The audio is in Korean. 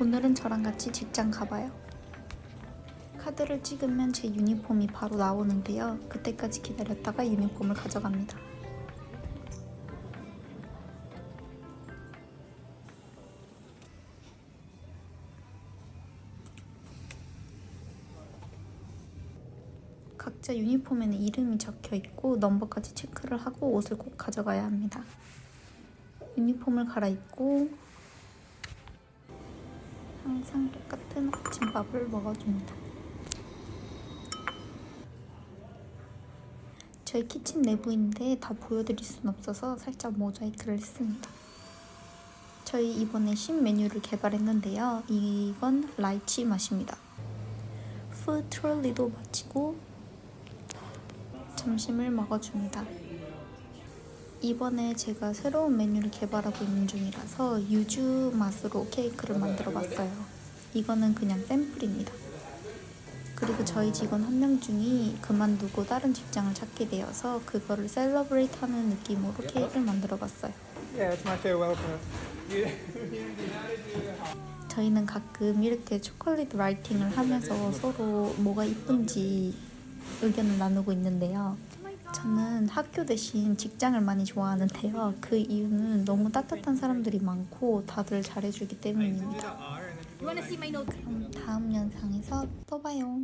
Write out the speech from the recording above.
오늘은 저랑 같이 직장 가봐요. 카드를 찍으면 제 유니폼이 바로 나오는데요. 그때까지 기다렸다가 유니폼을 가져갑니다. 각자 유니폼에는 이름이 적혀 있고 넘버까지 체크를 하고 옷을 꼭 가져가야 합니다. 유니폼을 갈아입고 항상 똑같은 아침밥을 먹어줍니다. 저희 키친 내부인데 다 보여드릴 순 없어서 살짝 모자이크를 했습니다. 저희 이번에 신 메뉴를 개발했는데요. 이건 라이치 맛입니다. 푸드 트롤리도 마치고 점심을 먹어줍니다. 이번에 제가 새로운 메뉴를 개발하고 있는 중이라서 유주 맛으로 케이크를 만들어 봤어요. 이거는 그냥 샘플입니다. 그리고 저희 직원 한 명 중이 그만두고 다른 직장을 찾게 되어서 그거를 셀러브레이트 하는 느낌으로 케이크를 만들어 봤어요. Yeah, it's my farewell present. 저희는 가끔 이렇게 초콜릿 라이팅을 하면서 서로 뭐가 이쁜지 의견을 나누고 있는데요. 저는 학교 대신 직장을 많이 좋아하는데요. 그 이유는 너무 따뜻한 사람들이 많고 다들 잘해주기 때문입니다. 그럼 다음 영상에서 또 봐요.